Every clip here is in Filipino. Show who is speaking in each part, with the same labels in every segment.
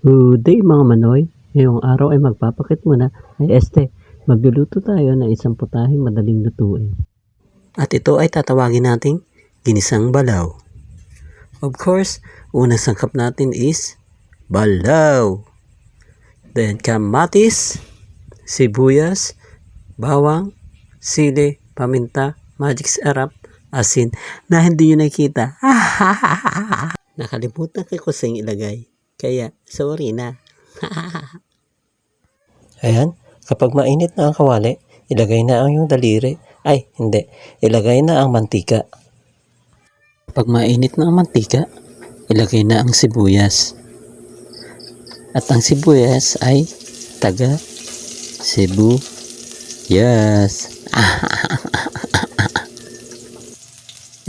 Speaker 1: Good day mga manoy. Ngayong araw ay magpapakit muna ay este. Magluluto tayo ng isang putahing madaling lutuin. At ito ay tatawagin nating ginisang balaw. Of course, unang sangkap natin is balaw. Then kamatis, sibuyas, bawang, sili, paminta, magic sarap, asin na hindi nyo nakita. Nakalimutan ko kasing ilagay. Kaya, sorry na.
Speaker 2: Ayan, kapag mainit na ang kawali, ilagay na ang iyong daliri. Ay, hindi. Ilagay na ang mantika.
Speaker 1: Pag mainit na ang mantika, ilagay na ang sibuyas. At ang sibuyas ay taga Cebu. Yes.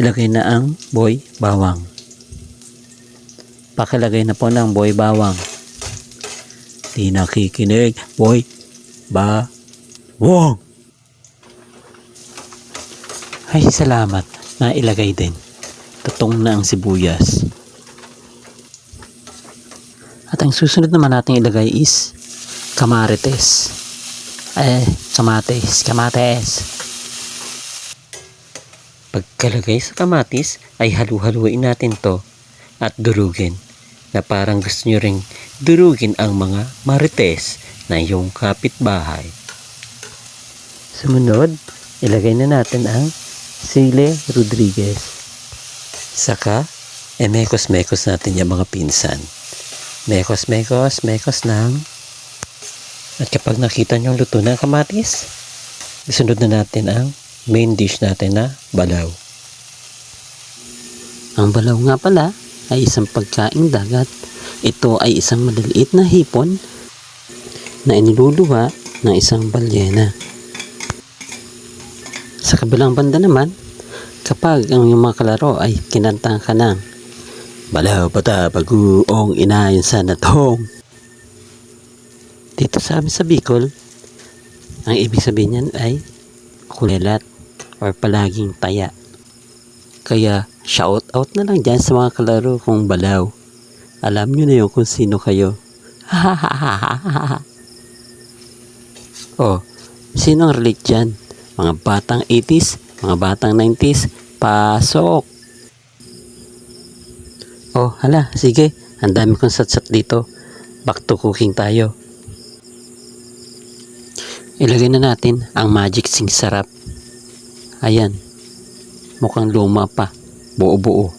Speaker 1: ilagay na ang boy bawang. Pakilagay na po ng boy bawang. Di nakikinig, boy bawang. Ay, salamat. Nailagay din. Tutong na ang sibuyas. At ang susunod naman natin ilagay is kamarites. Eh, kamates, kamates.
Speaker 2: Pagkalagay sa kamatis, ay halu-haluin natin to at durugin na parang gusto nyo ring durugin ang mga marites na iyong kapitbahay. Sumunod, ilagay na natin ang Sile Rodriguez. Saka, e mekos-mekos natin yung mga pinsan. Mekos-mekos, mekos lang. At kapag nakita nyo luto ng kamatis, isunod na natin ang main dish natin na balaw.
Speaker 1: Ang balaw nga pala ay isang pagkaing dagat. Ito ay isang maliliit na hipon na iniluluwa ng isang balyena. Sa kabilang banda naman, kapag ang iyong mga kalaro ay kinanta ka ng Balaw bata baguong inayon sa natong. Dito sa amin sa Bicol, ang ibig sabihin niyan ay kulelat or palaging taya. Kaya shout out na lang dyan sa mga kalaro kong balaw. Alam nyo na yun kung sino kayo. oh, sino ang relate dyan? Mga batang 80s, mga batang 90s, pasok! Oh, hala, sige. Ang dami kong satsat dito. Back to cooking tayo. Ilagay na natin ang magic sing sarap. Ayan. Mukhang luma pa. Buo-buo.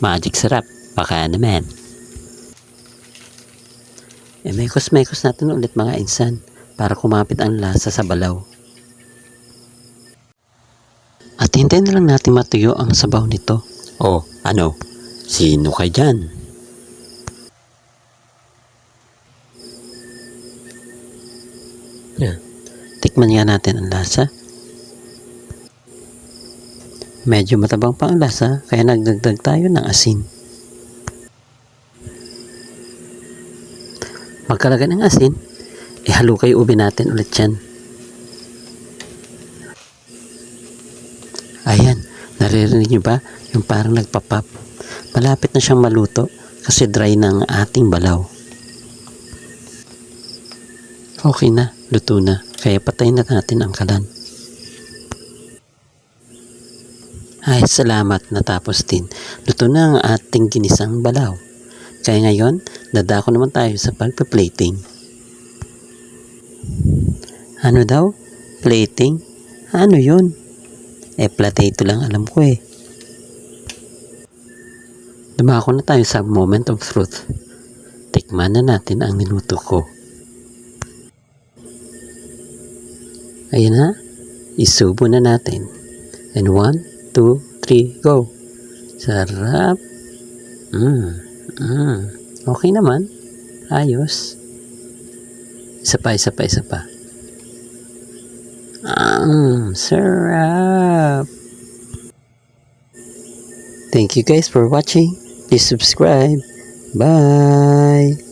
Speaker 1: Magic sarap. Baka naman. E mekos-mekos natin ulit mga insan para kumapit ang lasa sa balaw. At hintayin na lang natin matuyo ang sabaw nito. Oh, ano? Sino ka dyan? Yan. Tikman nga natin ang lasa. Medyo matabang pa ang lasa, kaya nagdagdag tayo ng asin. Pagkalagay ng asin, ihalo kayo ubi natin ulit yan. Ayan, naririnig nyo ba? Yung parang nagpapap. Malapit na siyang maluto kasi dry ng ating balaw. Okay na, luto na. Kaya patayin na natin ang kalan. Ay, salamat, natapos din. Luto na ang ating ginisang balaw. Kaya ngayon, dadako naman tayo sa pagpa-plating. Ano daw? Plating? Ano yun? Eh, potato lang alam ko eh. Dumako na tayo sa moment of truth. Tikman na natin ang niluto ko. Ayan na. Isubo na natin. And one, two, three, go. Sarap. Mm, mm. Okay naman. Ayos. Isa pa, isa pa, isa pa. Mm, sarap. Thank you guys for watching. Please subscribe. Bye.